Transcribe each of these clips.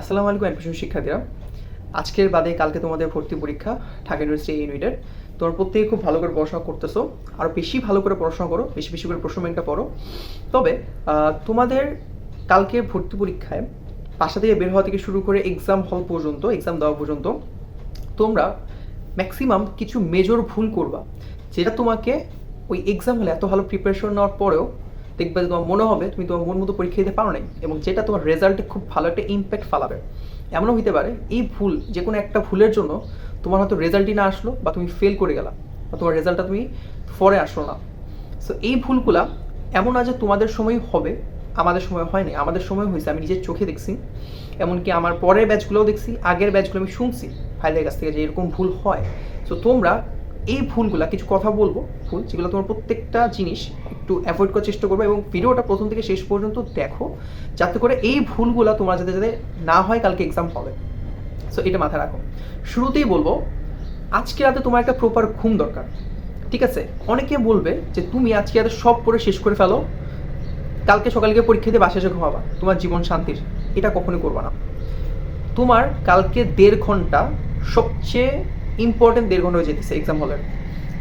আসসালামু আলাইকুম অ্যাডমিশন শিক্ষার্থীরা। আজকের বাদে কালকে তোমাদের ভর্তি পরীক্ষা ঢাকা ইউনিভার্সিটি ইউনিটের তোমরা প্রত্যেকে খুব ভালো করে পড়াশোনা করতেছো। আরও বেশি ভালো করে পড়াশোনা করো, বেশি বেশি করে প্রশ্ন ব্যাংকটা পড়ো। তবে তোমাদের কালকে ভর্তি পরীক্ষায় বাসা থেকে বের হওয়া থেকে শুরু করে এক্সাম হল পর্যন্ত এক্সাম দেওয়া পর্যন্ত, তোমরা ম্যাক্সিমাম কিছু মেজর ভুল করবা। যেটা তোমাকে ওই এক্সাম হলে এত ভালো প্রিপারেশন নেওয়ার পরেও দেখবে তোমার মনে হবে তুমি তোমার মন মতো পরীক্ষা দিতে পারো নাই এবং যেটা তোমার রেজাল্টে খুব ভালো একটা ইম্প্যাক্ট ফালাবে। এমনও হতে পারে, এই ভুল যে কোনো একটা ভুলের জন্য তোমার হয়তো রেজাল্টই না আসলো বা তুমি ফেল করে গেলা বা তোমার রেজাল্টটা তুমি পরে আসলো না। সো এই ভুলগুলা এমন না যে তোমাদের সময় হবে, আমাদের সময় হয়নি আমাদের সময় হয়েছে, আমি নিজের চোখে দেখছি, এমনকি আমার পরের ব্যাচগুলোও দেখছি, আগের ব্যাচগুলো আমি শুনছি, ভাইদের কাছ থেকে যে এরকম ভুল হয়। সো তোমরা এই ভুলগুলা কিছু কথা বলব, ভুল, যেগুলো তোমার প্রত্যেকটা জিনিস একটু অ্যাভয়েড করার চেষ্টা করবে এবং ভিডিওটা প্রথম থেকে শেষ পর্যন্ত দেখো, যাতে করে এই ভুলগুলা তোমার যাতে যাতে না হয়, কালকে এক্সাম হবে। সো এটা মাথায় রাখো। শুরুতেই বলব, আজকে রাতে তোমার একটা প্রপার ঘুম দরকার, ঠিক আছে? অনেকে বলবে যে, তুমি আজকে রাতে সব পড়ে শেষ করে ফেলো, কালকে সকালকে পরীক্ষা দিয়ে বাসা এসে ঘুমাবা, তোমার জীবন শান্তির। এটা কখনোই করবা না। তোমার কালকে দেড় ঘণ্টা সবচেয়ে ইম্পর্টেন্ট দেড় ঘণ্টা হয়ে যেতেছে এক্সাম হলের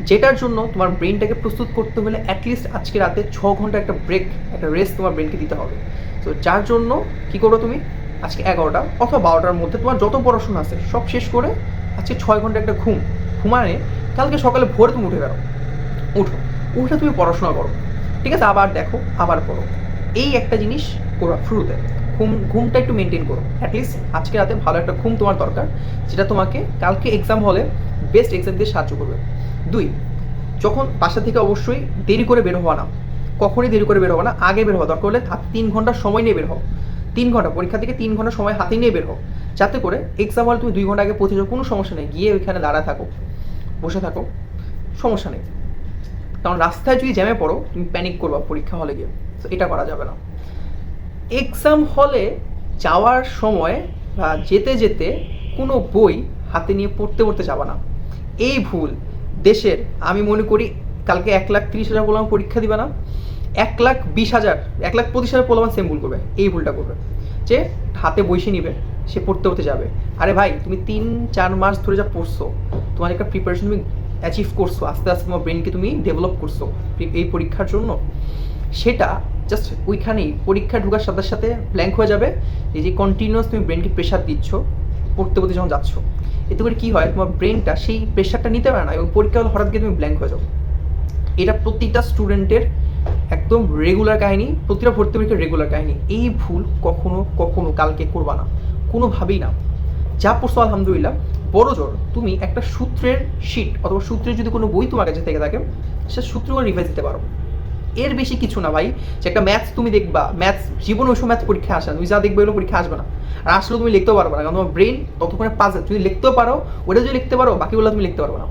যেটার জন্য তোমার ব্রেনটাকে প্রস্তুত করতে হলে অ্যাটলিস্ট আজকে রাতে ছ ঘণ্টা একটা ব্রেক একটা রেস্ট তোমার ব্রেনকে দিতে হবে। তো যার জন্য কি করো তুমি? আজকে এগারোটা অথবা বারোটার মধ্যে তোমার যত পড়াশোনা আছে সব শেষ করে আজকে ছয় ঘণ্টা একটা ঘুম। ঘুমানে কালকে সকালে ভোরে তুমি উঠে বেরো উঠো, উঠে তুমি পড়াশোনা করো। ঠিক আছে? আবার দেখো, আবার পড়ো। এই একটা জিনিস করো শুরুতে। ঘুম, ঘুমটা একটু মেনটেন করো। অ্যাটলিস্ট আজকে রাতে ভালো একটা ঘুম তোমার দরকার, যেটা তোমাকে কালকে এক্সাম হলে বেস্ট এক্সাম দিয়ে সাহায্য করবে। দুই, যখন বাসা থেকে অবশ্যই দেরি করে বের হওয়া না, কখনই দেরি করে বের হওয়া না, আগে বের হওয়া দরকার হলে তিন ঘণ্টা সময় নিয়ে বের হও। তিন ঘণ্টা, পরীক্ষা থেকে তিন ঘণ্টা সময় হাতে নিয়ে বের হও। যাতে করে এক্সাম হলে তুমি দুই ঘণ্টা আগে পৌঁছে যাও, কোনো সমস্যা নেই, গিয়ে ওইখানে দাঁড়া থাকো, বসে থাকো, সমস্যা নেই। কারণ রাস্তায় যদি জ্যামে পড়ো, তুমি প্যানিক করবা পরীক্ষা হলে গিয়ে, তো এটা করা যাবে না। এক্সাম হলে যাওয়ার সময় বা যেতে যেতে কোনো বই হাতে নিয়ে পড়তে পড়তে যাবা না। এই ভুল। দেশের, আমি মনে করি কালকে এক লাখ তিরিশ হাজার পোলাম পরীক্ষা দিবে না। এক লাখ বিশ হাজার, এক লাখ পঁচিশ হাজার পোলামান সেম ভুল করবে। এই ভুলটা করবে। যে হাতে বসে নিবে, সে পড়তে পড়তে যাবে। আরে ভাই, তুমি তিন, চার মাস ধরে যা পড়ছো, তোমার একটা প্রিপারেশন তুমি অ্যাচিভ করছ, আস্তে আস্তে তোমার ব্রেনকে তুমি ডেভেলপ করছ এই পরীক্ষার জন্য। সেটা জাস্ট ওইখানেই, পরীক্ষা ঢোকার সাথে সাথে ব্ল্যাঙ্ক হয়ে যাবে। এই যে কন্টিনিউয়াস তুমি ব্রেনকে প্রেশার দিচ্ছ পড়তে পড়তে যখন যাচ্ছ, এতে করে কী হয়, তোমার ব্রেনটা সেই প্রেশারটা নিতে পারে না এবং পরীক্ষা হলে হঠাৎ গিয়ে তুমি ব্ল্যাঙ্ক হয়ে যাও। এটা প্রতিটা স্টুডেন্টের একদম রেগুলার কাহিনী, প্রতিটা ভর্তি পরীক্ষার রেগুলার কাহিনী। এই ভুল কখনো কখনো কালকে করবা না। কোনোভাবেই না। যা পড়ছো, আলহামদুলিল্লাহ, বড় জোর, তুমি একটা সূত্রের শিট অথবা সূত্রের যদি কোনো বই তোমার কাছে থেকে থাকে, সে সূত্রগুলো রিভাইজ দিতে পারো। এর বেশি কিছু না ভাই, যে একটা ম্যাথস তুমি দেখবা ম্যাথস জীবনে ওই ম্যাথ পরীক্ষা আসে না, তুমি যা দেখবে ওগুলো পরীক্ষা আসবে না। আর আসলেও তুমি লিখতেও পারবে না, কারণ তোমার ব্রেন ততক্ষণে পাজ যদি লিখতেও পারো ওটা যদি লিখতে পারো, বাকিগুলো তুমি লিখতে পারবে না।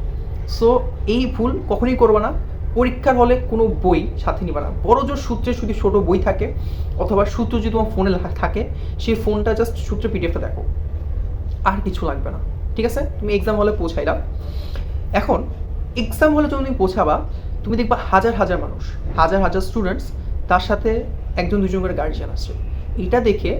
সো এই ভুল কখনোই করবে না। পরীক্ষার হলে কোনো বই সাথে নিবে না। বড় জোর সূত্রে যদি ছোটো বই থাকে, অথবা সূত্র যদি তোমার ফোনে থাকে, সেই ফোনটা জাস্ট সূত্রে পিডিএফটা দেখো। আর কিছু লাগবে না। ঠিক আছে? তুমি এক্সাম হলে পৌঁছাইলাম এখন এক্সাম হলে যখন তুমি পৌঁছাবা, তুমি দেখবা হাজার হাজার মানুষ, হাজার হাজার স্টুডেন্টস তার সাথে একজন দুজন করে গার্জিয়ান আসছে এটা দেখে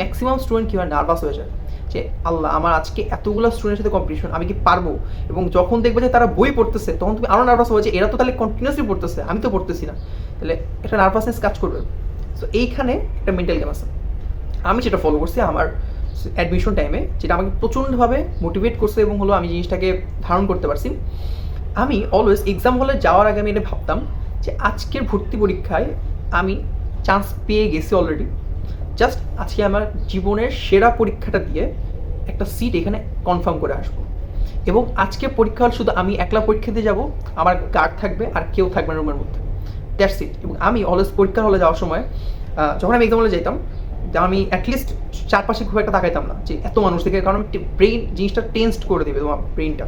ম্যাক্সিমাম স্টুডেন্ট কী হয়? নার্ভাস হয়ে যায়। যে, আল্লাহ, আমার আজকে এতগুলো স্টুডেন্টের সাথে কম্পিটিশন আমি কি পারব? এবং যখন দেখবে যে তারা বই পড়তেছে, তখন তুমি আরও নার্ভাস হবে যে, এরা তো তাহলে কন্টিনিউসলি পড়তেছে, আমি তো পড়তেছি না। তাহলে একটা নার্ভাসনেস কাজ করবে। সো এইখানে একটা মেন্টাল গেম আছে। আমি যেটা ফলো করছি, আমার অ্যাডমিশন টাইমে যেটা আমাকে প্রচণ্ডভাবে মোটিভেট করছে এবং হলো আমি জিনিসটাকে ধারণ করতে পারছি। আমি অলওয়েজ এক্সাম হলে যাওয়ার আগে আমি এটা ভাবতাম যে, আজকের ভর্তি পরীক্ষায় আমি চান্স পেয়ে গেছি অলরেডি জাস্ট আজকে আমার জীবনের সেরা পরীক্ষাটা দিয়ে একটা সিট এখানে কনফার্ম করে আসব। এবং আজকে পরীক্ষা হল শুধু আমি একলা পরীক্ষা দিয়ে যাব, আমার গার্ড থাকবে আর কেউ থাকবে না রুমের মধ্যে। দ্যাটস ইট এবং আমি অলওয়েজ পরীক্ষার হলে যাওয়ার সময় যখন আমি এক্সাম হলে যেতাম আমি অ্যাটলিস্ট চারপাশে খুব একটা তাকাইতাম না, যে এত মানুষ দেখে, কারণ ব্রেন জিনিসটা টেন্সড করে দেবে তোমার ব্রেনটা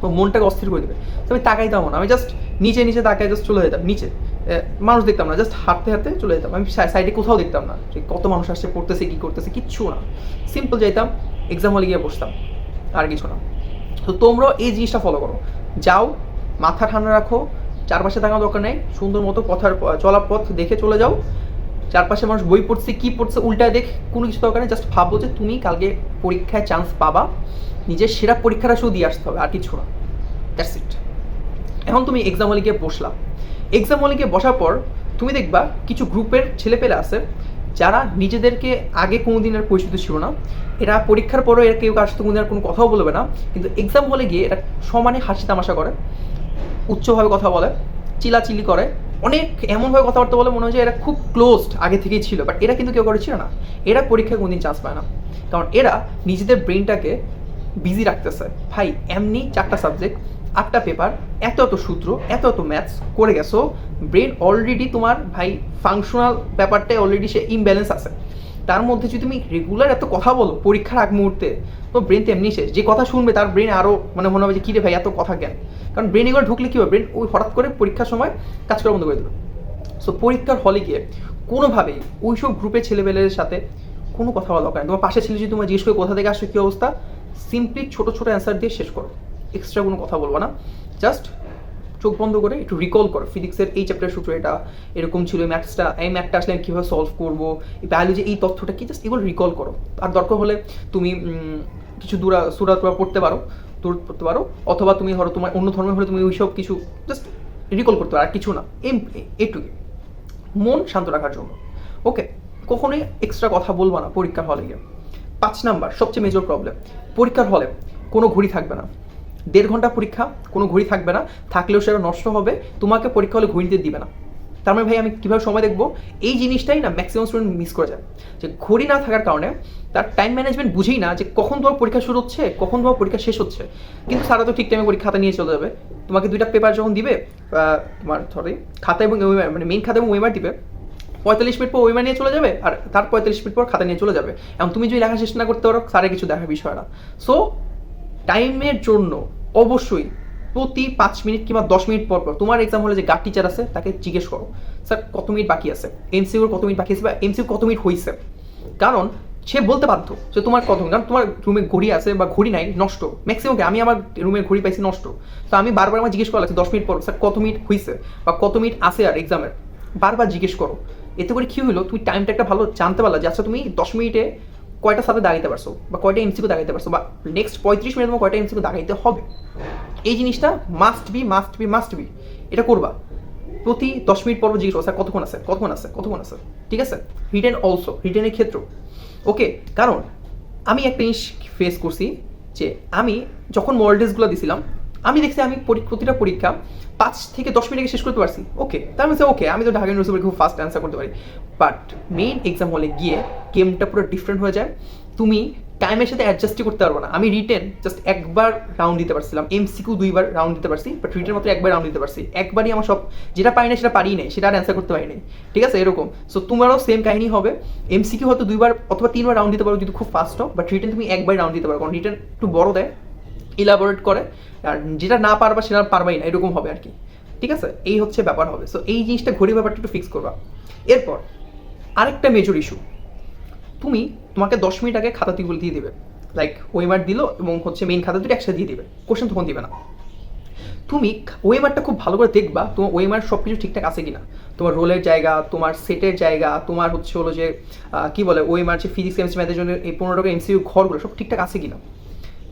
তো মনটাকে অস্থির করে দেবে। তো আমি তাকাইতাম না। আমি জাস্ট নিচে নিচে তাকাই জাস্ট চলে যেতাম, নিচে। মানুষ দেখতাম না জাস্ট হাঁটতে হাঁটতে চলে যেতাম। আমি সাইডে কোথাও দেখতাম না যে কত মানুষ আসছে পড়তেছে কী করতেছে, কিচ্ছু না। সিম্পল যাইতাম এক্সাম হলে গিয়ে বসতাম। আর কিছু না। তো তোমরাও এই জিনিসটা ফলো করো। যাও, মাথা ঠান্ডা রাখো, চারপাশে থাকার দরকার নেই, সুন্দর মতো পথার চলা পথ দেখে চলে যাও। চারপাশে মানুষ বই পড়ছে, কি পড়ছে, উল্টায় দেখ, কোনো কিছু দরকার নেই জাস্ট ভাবো যে তুমি কালকে পরীক্ষায় চান্স পাবা। নিজের সেরা পরীক্ষাটা শুধু দিয়ে আসতে হবে, আর কিছু না। দ্যাটস ইট এখন তুমি এক্সাম হলে গিয়ে বসলা। এক্সাম হলে গিয়ে বসার পর তুমি দেখবা কিছু গ্রুপের ছেলেপেলে আছে যারা নিজেদেরকে আগে কোনো দিনের পরিচিত ছিল না। এরা পরীক্ষার পরও এরা কেউ কার সাথে কোনো আর কোনো কথাও বলবে না। কিন্তু এক্সাম হলে গিয়ে এরা সমানে হাসি তামাশা করে, উচ্চভাবে কথা বলে, চিলাচিলি করে। অনেক এমনভাবে কথাবার্তা বলে মনে হয় যে এরা খুব ক্লোজড আগে থেকেই ছিল বাট এরা কিন্তু কেউ করেছিল না। এরা পরীক্ষায় কোনদিন চান্স পায় না। কারণ এরা নিজেদের ব্রেনটাকে বিজি রাখতেছে। ভাই, এমনি চারটা সাবজেক্ট আটটা পেপার এত এত সূত্র, এত এত ম্যাথস করে গেছো ব্রেন অলরেডি তোমার ভাই ফাংশনাল ব্যাপারটাই অলরেডি সে ইমব্যালেন্স আছে। তার মধ্যে যদি তুমি রেগুলার এত কথা বলো পরীক্ষার আগ মুহূর্তে, তো ব্রেন তো এমনি শেষ। যে কথা শুনবে তার ব্রেন আরও মানে মনে হবে যে কী রে ভাই, এত কথা কেন? কারণ ব্রেন এগুলো ঢুকলে কী হবে? ব্রেন ওই হঠাৎ করে পরীক্ষার সময় কাজ করা বন্ধ করে দেবে। সো পরীক্ষার হলে গিয়ে কোনোভাবেই ওই সব গ্রুপের ছেলেবেলের সাথে কোনো কথা বলা দরকার তোমার পাশে ছেলে যদি তোমার জিজ্ঞেস করে, কোথা থেকে আসছে? কী অবস্থা? সিম্পলি ছোটো ছোটো অ্যান্সার দিয়ে শেষ করো। এক্সট্রা কোনো কথা বলব না। জাস্ট চোখ বন্ধ করে একটু রিকল করো। ফিজিক্সের এই চ্যাপ্টার সূত্র এটা এরকম ছিল ম্যাথসটা এই ম্যাথটা আসলে কীভাবে সলভ করব, এই বায়োলজি এই তথ্যটা কি? জাস্ট এগুলো রিকল করো। আর দরকার হলে তুমি কিছু দূরা, সুরা টুরা পড়তে পারো, দূর পড়তে পারো। অথবা তুমি ধরো তোমার অন্য ধর্মের হলে তুমি ওইসব কিছু জাস্ট রিকল করতে পারো, আর কিছু না। এম এটুকু মন শান্ত রাখার জন্য। ওকে কখনোই এক্সট্রা কথা বলব না পরীক্ষার হলে গিয়ে। পাঁচ নাম্বার, সবচেয়ে মেজর প্রবলেম পরীক্ষার হলে কোনো ঘড়ি থাকবে না। দেড় ঘণ্টা পরীক্ষা, কোনো ঘড়ি থাকবে না, থাকলেও সেটা নষ্ট হবে, তোমাকে পরীক্ষা হলে ঘড়িতে দিবে না। তার মানে ভাই, আমি কীভাবে সময় দেখব? এই জিনিসটাই না ম্যাক্সিমাম স্টুডেন্ট মিস করে যায়। যে ঘড়ি না থাকার কারণে তার টাইম ম্যানেজমেন্ট বুঝেই না যে কখন তোমার পরীক্ষা শুরু হচ্ছে, কখন তোমার পরীক্ষা শেষ হচ্ছে। কিন্তু সারা তো ঠিক টাইমে পরীক্ষা খাতা নিয়ে চলে যাবে। তোমাকে দুইটা পেপার যখন দিবে তোমার সরি খাতা এবং ওয়েমার মানে মেইন খাতা এবং ওয়েমার দিবে, পঁয়তাল্লিশ মিনিট পর ওয়েমার নিয়ে চলে যাবে আর তার পঁয়তাল্লিশ মিনিট পর খাতা নিয়ে চলে যাবে। এবং তুমি যদি লেখা শেষ না করতে পারো স্যারের কিছু দেখার বিষয় না। সো টাইমের জন্য অবশ্যই প্রতি পাঁচ মিনিট কিংবা দশ মিনিট পর পর, তোমার এক্সাম হলে যে গার্ড টিচার আছে, তাকে জিজ্ঞেস করো স্যার কত মিনিট বাকি আছে? এমসিউর কত মিনিট বাকি আছে বা এমসিউ কত মিনিট হয়েছে কারণ সে বলতে বাধ্য যে তোমার কত, কারণ তোমার রুমে ঘড়ি আছে বা ঘড়ি নাই, নষ্ট। ম্যাক্সিমাম আমি আমার রুমে ঘড়ি পাইছি নষ্ট। তো আমি বারবার আমার জিজ্ঞেস করা লাগছে দশ মিনিট পর স্যার কত মিনিট হয়েছে বা কত মিনিট আছে আর এক্সামের বারবার জিজ্ঞেস করো। এতে করে কি হলো তুমি টাইমটা একটা ভালো জানতে পারলা যে আচ্ছা তুমি দশ মিনিটে কয়টা সাথে দাঁড়াইতে পারছ বা কয়টা এমসিকিউ দাঁড়াইতে পারছ বা নেক্সট পঁয়ত্রিশ মিনিট তোমার কয়টা এমসিকিউ দাঁড়াইতে হবে? এই জিনিসটা must be must be must be এটা করবা। প্রতি দশ মিনিট পর জিজ্ঞেস স্যার, কতক্ষণ আছে? কতক্ষণ আছে? কতক্ষণ আছে? ঠিক আছে? রিটেন অলসো রিটেনের ক্ষেত্র। ওকে কারণ আমি একটা জিনিস ফেস করছি যে আমি যখন মডেল টেস্টগুলো দিছিলাম আমি দেখছি আমি পরি- প্রতিটা পরীক্ষা পাঁচ থেকে দশ মিনিটে শেষ করতে পারছি। ওকে তার মানে ওকে আমি তো ঢাকা ইউনিভার্সিটি খুব ফাস্ট অ্যান্সার করতে পারি। বাট মেইন এক্সাম হলে গিয়ে গেমটা পুরো ডিফারেন্ট হয়ে যায়। তুমি টাইমের সাথে অ্যাডজাস্টই করতে পারব না। আমি রিটেন জাস্ট একবার রাউন্ড দিতে পারছিলাম। এমসিকিউ দুইবার রাউন্ড দিতে পারছি বাট রিটেন মাত্র একবার রাউন্ড দিতে পারছি। একবারই আমার সব যেটা পারি না সেটা পারি নাই, সেটা আর অ্যান্সার করতে পারি নাই। ঠিক আছে, এরকম। সো তোমারও সেম কাহিনী হবে। এমসিকিউ হয়তো দুইবার অথবা তিনবার রাউন্ড দিতে পারো যদি খুব ফাস্ট হোক বাট রিটেন তুমি একবার রাউন্ড দিতে পারো। কারণ রিটেন একটু বড় দেয়। ইলাবোরেট করে, আর যেটা না পারবা সেটা পারবাই না, এরকম হবে আর কি ঠিক আছে? এই হচ্ছে ব্যাপার হবে। সো এই জিনিসটা ঘড়ি ব্যাপারটা একটু ফিক্স করবা। এরপর, আরেকটা মেজর ইস্যু তুমি তোমাকে দশ মিনিট আগে খাতা তুলে দিয়ে দেবে। লাইক ওয়েমার দিল এবং হচ্ছে মেইন খাতা দুটো একসাথে দিয়ে দেবে। কোশ্চেন তখন দিবে না। তুমি ওয়েমারটা খুব ভালো করে দেখবা, তোমার ওয়েমার সব কিছু ঠিকঠাক আছে কিনা। তোমার রোলের জায়গা, তোমার সেটের জায়গা, তোমার হচ্ছে হলো যে কি বলে ওয়েমার যে ফিজিক্স কেমিস্ট্রি ম্যাথের জন্য এই পনেরো টাকা এমসিইউ ঘরগুলো সব ঠিকঠাক আছে কিনা।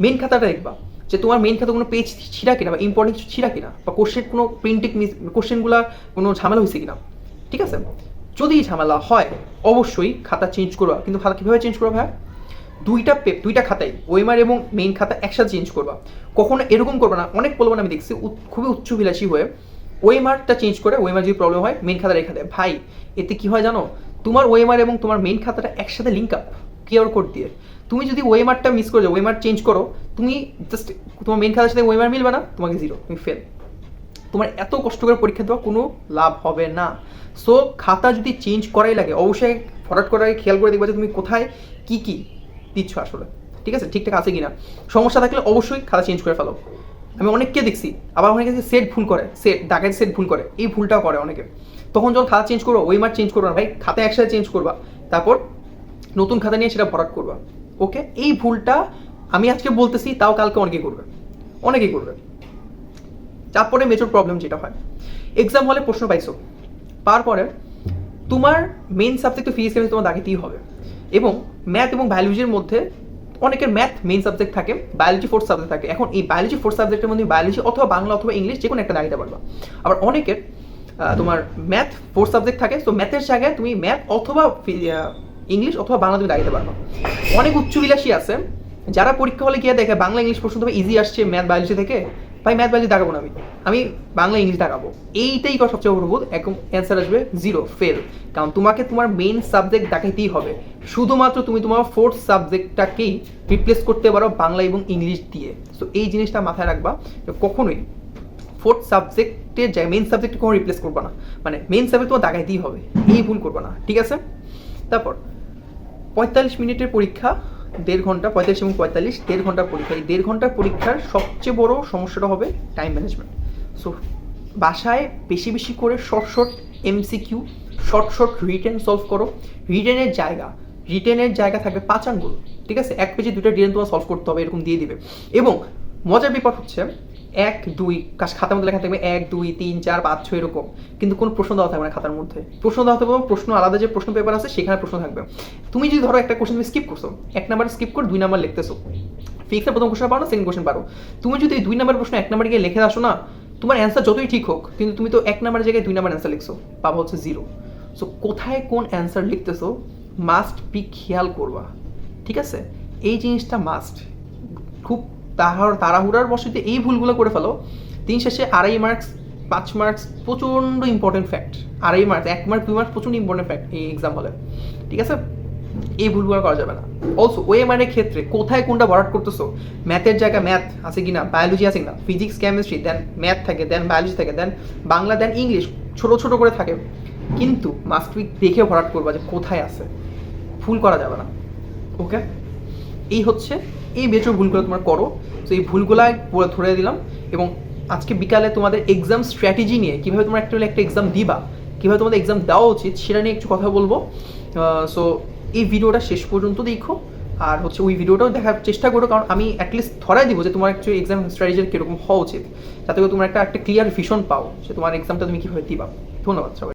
মেইন খাতাটা দেখবা। যে তোমার মেইন খাতা কোনো পেজ ছিঁড়া কিনা বা ইম্পর্টেন্ট কিছু ছিঁড়া কিনা বা কোশ্চেন কোনো প্রিন্টিং মিস কোশ্চেনগুলো কোনো ঝামেলা হয়েছে কিনা, ঠিক আছে? যদি ঝামেলা হয়, অবশ্যই খাতা চেঞ্জ করবা। কিন্তু খাতা কীভাবে চেঞ্জ করবা ভাই দুইটা পেপ দুইটা খাতাই ওয়েমার এবং মেইন খাতা একসাথে চেঞ্জ করবা। কখনো এরকম করবে না। অনেক প্রলোভন আমি দেখছি খুবই উচ্চবিলাসী হয়ে ওয়েমারটা চেঞ্জ করে ওয়েমার যদি প্রবলেম হয় মেইন খাতা রেখে দেয়। ভাই, এতে কি হয় জানো? তোমার ওয়েমার এবং তোমার মেইন খাতাটা একসাথে লিঙ্ক আপ কিউআর কোড দিয়ে। তুমি যদি ওয়েমারটা মিস করে যাও ওয়েমার চেঞ্জ করো, তুমি জাস্ট তোমার মেইন খাতার সাথে ওয়েমার মিলবে না, তোমাকে জিরো তুমি ফেল তোমার এত কষ্ট করে পরীক্ষা দেওয়া কোনো লাভ হবে না। সো খাতা যদি চেঞ্জ করাই লাগে, অবশ্যই ফরওয়ার্ড করার আগে খেয়াল করে দেখবা যে তুমি কোথায় কি কি দিচ্ছ আসলে। ঠিক আছে? ঠিকঠাক আছে কিনা? সমস্যা থাকলে অবশ্যই খাতা চেঞ্জ করে ফেলো। আমি অনেককে দেখছি, আবার অনেকে সেট ভুল করে সেট ডাকের সেট ভুল করে, এই ভুলটাও করে অনেকে। তখন যখন খাতা চেঞ্জ করব ওই মার চেঞ্জ করবা না, ভাই, খাতা একসাথে চেঞ্জ করবা। তারপর নতুন খাতা নিয়ে সেটা ভরাট করবা। ওকে? এই ভুলটা আমি আজকে বলতেছি, তাও কালকে অনেকেই করবে। অনেকেই করবে। তারপরে মেজর প্রবলেম যেটা হয়। এক্সাম হলে প্রশ্ন পাইছো। তারপরে তোমার মেন সাবজেক্ট ফিজিক্স কেমিস্ট্রি তোমার দাগিতেই হবে। এবং ম্যাথ এবং বায়োলজির মধ্যে অনেকের ম্যাথ মেন সাবজেক্ট থাকে বায়োলজি ফোর্থ সাবজেক্ট থাকে। এখন এই বায়োলজি ফোর্থ সাবজেক্টের মধ্যে বায়োলজি অথবা বাংলা অথবা ইংলিশ যে কোনো একটা দাগিতে পারবা। আবার অনেকের তোমার ম্যাথ ফোর্থ সাবজেক্ট থাকে তো ম্যাথের জায়গায় তুমি ম্যাথ অথবা ইংলিশ অথবা বাংলা তুমি দাগিতে পারবা। অনেক উচ্চবিলাসী আছে, যারা পরীক্ষা হলে গিয়ে দেখে বাংলা ইংলিশ প্রশ্ন তবে ইজি আসছে ম্যাথ বায়োলজি থেকে, ভাই ম্যাথ বায়োলজি দাগাবো না আমি। আমি বাংলা ইংলিশ দাগাবো এইটাই করা সবচেয়ে বড় ভুল, একদম অ্যান্সার আসবে জিরো ফেল কারণ তোমাকে তোমার মেইন সাবজেক্ট দেখাইতেই হবে। শুধুমাত্র তুমি তোমার ফোর্থ সাবজেক্টটাকেই রিপ্লেস করতে পারো বাংলা এবং ইংলিশ দিয়ে। সো এই জিনিসটা মাথায় রাখবা কখনোই ফোর্থ সাবজেক্টের জায়গায় মেইন সাবজেক্ট কোনো রিপ্লেস করবা না। মানে মেইন সাবজেক্ট তোমার দাগাইতেই হবে। এই ভুল করবা না। ঠিক আছে? তারপর পঁয়তাল্লিশ মিনিটের পরীক্ষা, দেড় ঘণ্টা, পঁয়তাল্লিশ এবং পঁয়তাল্লিশ, দেড় ঘণ্টার পরীক্ষা। এই দেড় ঘণ্টার পরীক্ষার সবচেয়ে বড় সমস্যাটা হবে টাইম ম্যানেজমেন্ট সো বাসায় বেশি বেশি করে short short MCQ short short written solve করো। রিটেনের জায়গা রিটেনের জায়গা থাকবে পাঁচ আঙ্গুল। ঠিক আছে? এক পেজে দুটো রিটেন তোমার সলভ করতে হবে, এরকম দিয়ে দিবে। এবং মজার ব্যাপার হচ্ছে এক, দুই খাতার মধ্যে লেখা থাকবে এক, দুই, তিন, চার, পাঁচ, ছয় এরকম। কিন্তু কোনো প্রশ্ন দেওয়া থাকবে না খাতার মধ্যে। প্রশ্ন দেওয়া থাকবে প্রশ্ন আলাদা যে প্রশ্ন পেপার আছে সেখানে প্রশ্ন থাকবে। তুমি যদি ধরো একটা কোশ্চেন তুমি স্কিপ করছ, এক নাম্বার স্কিপ করে দুই নাম্বার লিখতেছো। ফিক্সের প্রথম কোশ্চেন পারো সেকেন্ড কোশ্চেন পারো। তুমি যদি দুই নাম্বার প্রশ্ন এক নাম্বার গিয়ে লিখে আসো না, তোমার অ্যান্সার যতই ঠিক হোক, কিন্তু তুমি তো এক নাম্বার জায়গায় দুই নাম্বার অ্যান্সার লিখছো, পাবো হচ্ছে জিরো সো কোথায় কোন অ্যান্সার লিখতেছো মাস্ট বি খেয়াল করবা। ঠিক আছে? এই জিনিসটা মাস্ট খুব তাহার তাড়াহুড়ার বসতে এই ভুলগুলো করে ফেলো। দিন শেষে আড়াই মার্কস পাঁচ মার্কস প্রচণ্ড ইম্পর্টেন্ট ফ্যাক্ট আড়াই মার্কস এক মার্ক দুই মার্কস প্রচণ্ড ইম্পর্টেন্ট ফ্যাক্ট এই এক্সাম হলে। ঠিক আছে? এই ভুলগুলো করা যাবে না। অলসো ওয়ে মানের ক্ষেত্রে কোথায় কোনটা ভরাট করতেছো? ম্যাথের জায়গায় ম্যাথ আছে কিনা? বায়োলজি আছে কিনা? ফিজিক্স কেমিস্ট্রি দেন ম্যাথ থাকে দেন বায়োলজি থাকে দেন বাংলা দেন ইংলিশ ছোট ছোট করে থাকে। কিন্তু মাস্ট উইক দেখে ভরাট করবা যে কোথায় আছে? ভুল করা যাবে না। ওকে এই হচ্ছে এই বেচো ভুলগুলো তোমরা করো। তো এই ভুলগুলাই পুরো ধরে দিলাম এবং আজকে বিকালে তোমাদের এক্সাম স্ট্র্যাটেজি নিয়ে কীভাবে তোমরা একটা একটা এক্সাম দিবা, কীভাবে তোমাদের এক্সাম দেওয়া উচিত সেটা নিয়ে একটু কথা বলব। সো এই ভিডিওটা শেষ পর্যন্ত দেখো আর হচ্ছে ওই ভিডিওটাও দেখার চেষ্টা করো কারণ আমি অ্যাটলিস্ট ধরাই দিব যে তোমার অ্যাকচুয়ালি এক্সাম স্ট্র্যাটেজি কীরকম হওয়া উচিত। যাতে করে তোমার একটা একটা ক্লিয়ার ভিশন পাও যে তোমার এক্সামটা তুমি কীভাবে দিবা। ধন্যবাদ সবাই